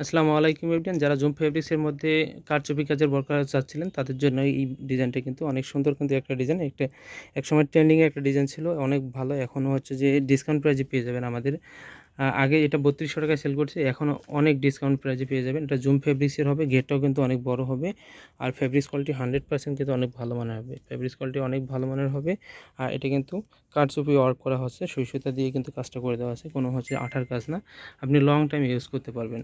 আসসালামু আলাইকুম এভরিয়ান যারা জুম ফেব্রিক্সের মধ্যে কারচুপি কাজের বরকার চাচ্ছিলেন, তাদের জন্য এই ডিজাইনটা কিন্তু অনেক সুন্দর কিন্তু একটা ডিজাইন একটা একসময় ট্রেন্ডিংয়ে একটা ডিজাইন ছিল, অনেক ভালো। এখনও হচ্ছে যে ডিসকাউন্ট প্রাইজে পেয়ে যাবেন আমাদের। আগে এটা বত্রিশশো টাকায় সেল করছে এখন অনেক ডিসকাউন্ট প্রাইজে পেয়ে যাবেন। এটা জুম ফেব্রিক্সের হবে গেটটাও কিন্তু অনেক বড় হবে। আর ফেব্রিক্স কোয়ালিটি হান্ড্রেড পার্সেন্ট কিন্তু অনেক ভালো মানের হবে। ফেব্রিক্স কোয়ালিটি অনেক ভালো মানের হবে। আর এটা কিন্তু কারচুপি ওয়ার্ক করা হচ্ছে সুতা দিয়ে কিন্তু কাজটা করে দেওয়া আছে। কোনো হচ্ছে আঠার কাজ না। আপনি লং টাইম ইউজ করতে পারবেন।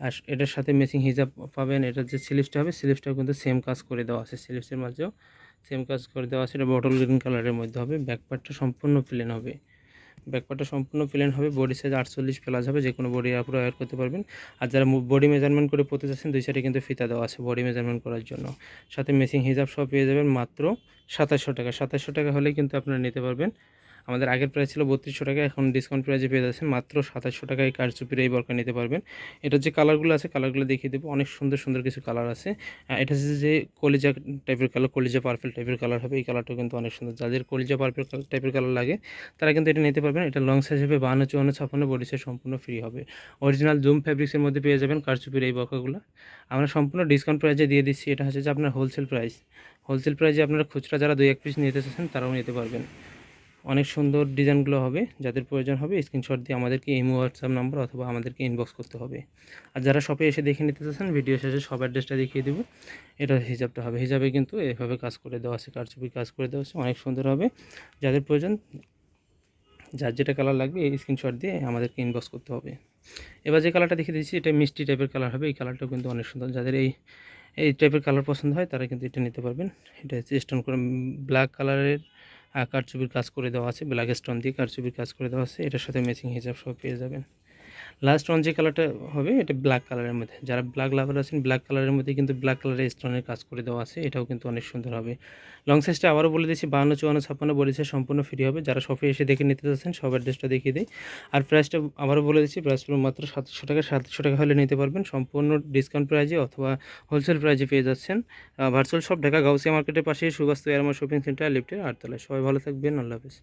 আর এটার সাথে মেসিং হিজাব পাবেন এটার যে স্লিভসটা হবে স্লিভসটাও কিন্তু সেম কাজ করে দেওয়া আছে স্লিভসের মাঝেও সেম কাজ করে দেওয়া আছে। এটা বটল গ্রিন কালারের মধ্যে হবে ব্যাকপার্টটা সম্পূর্ণ প্লেন হবে। ব্যাকপার্টটা সম্পূর্ণ প্লেন হবে বডি সাইজ আটচল্লিশ প্লাস হবে, যে কোনো বডি আপনারা অ্যাড করতে পারবেন। আর যারা বডি মেজারমেন্ট করে পড়তে চাচ্ছেন, দুই সাইডে কিন্তু ফিতা দেওয়া আছে বডি মেজারমেন্ট করার জন্য। সাথে মেসিং হিজাব সব পেয়ে যাবেন মাত্র সাতাশশো টাকা। সাতাশশো টাকা হলেই কিন্তু আপনারা নিতে পারবেন আমাদের আগের প্রাইস ছিল বত্রিশশো টাকা, এখন ডিসকাউন্ট প্রাইসে পেয়ে যাচ্ছেন মাত্র সাতাশশো টাকায় কারচুপির এই বরকা নিতে পারবেন। এটার যে কালারগুলো আছে কালারগুলো দেখিয়ে দেবো। অনেক সুন্দর সুন্দর কিছু কালার আছে। এটা হচ্ছে যে কলিজা টাইপের কালার কলিজা পার্পেল টাইপের কালার হবে। এই কালারটাও কিন্তু অনেক সুন্দর। যাদের কলিজা পার্পেল টাইপের কালার লাগে, তারা কিন্তু এটা নিতে পারবেন। এটা লং সাইজ হবে বাহান্ন চুয়ান্ন, ছাপ্পান্ন বডি সাইজ সম্পূর্ণ ফ্রি হবে। অরিজিনাল জুম ফ্যাব্রিক্সের মধ্যে পেয়ে যাবেন কারচুপির এই বরকাগুলো আমরা সম্পূর্ণ ডিসকাউন্ট প্রাইসে দিয়ে দিচ্ছি। এটা হচ্ছে যে আপনার হোলসেল প্রাইস হোলসেল প্রাইসে আপনারা খুচরা যারা দুই এক পিস নিতে চাচ্ছেন, তারাও নিতে পারবেন। অনেক সুন্দর ডিজাইনগুলো হবে, যাদের প্রয়োজন হবে স্ক্রিনশট দিয়ে আমাদেরকে ইমো হোয়াটসঅ্যাপ নাম্বার অথবা আমাদেরকে ইনবক্স করতে হবে। আর যারা শপে এসে দেখে নিতে চাচ্ছেন ভিডিও শেষে সব অ্যাড্রেসটা দেখিয়ে দেবো। এটা হিসাবটা হবে। হিসাবে কিন্তু এভাবে কাজ করে দেওয়া আছে, কারচুপি কাজ করে দেওয়া আছে, অনেক সুন্দর হবে। যাদের প্রয়োজন, যার যেটা কালার লাগবে, এই স্ক্রিনশট দিয়ে আমাদেরকে ইনবক্স করতে হবে। এবার যে কালারটা দেখিয়ে দিচ্ছি, এটা মিষ্টি টাইপের কালার হবে। এই কালারটাও কিন্তু অনেক সুন্দর। যাদের এই এই টাইপের কালার পছন্দ হয়, তারা কিন্তু এটা নিতে পারবেন। এটা হচ্ছে স্টোন করে ব্ল্যাক কালারের কারচুপির কাজ করে দেওয়া আছে, ব্ল্যাক স্টোন দিয়ে কারচুপির কাজ করে দেওয়া আছে। এটার সাথে ম্যাচিং হিসাব সব পেয়ে যাবেন। লাস্ট ওয়ান যে কালারটা হবে, এটা ব্ল্যাক কালারের মধ্যে। যারা ব্ল্যাক লাভার আছেন ব্ল্যাক কালারের মধ্যে কিন্তু ব্ল্যাক কালারের স্টোনের কাজ করে দেওয়া আছে, এটাও কিন্তু অনেক সুন্দর হবে। লং সাইজটা আবারও বলে দিচ্ছি বান্ন চুয়ান্ন, ছাপ্পান্ন সাইজ সম্পূর্ণ ফ্রি হবে। যারা শপে এসে দেখে নিতে চাচ্ছেন, সব অ্যাড্রেসটা দেখিয়ে দিই। আর প্রাইসটা আবারও বলে দিচ্ছি প্রাইস মাত্র সাতশো টাকা সাতশো টাকা হলে নিতে পারবেন। সম্পূর্ণ ডিসকাউন্ট প্রাইজে অথবা হোলসেল প্রাইজে পেয়ে যাচ্ছেন। ভার্চুয়াল শপ ঢাকা, গাউসিয়া মার্কেটের পাশে সুবাস্তু এয়ারমার শপিং সেন্টার লিফটের আটতলায় সবাই ভালো থাকবেন, আল্লাহ হাফিজ।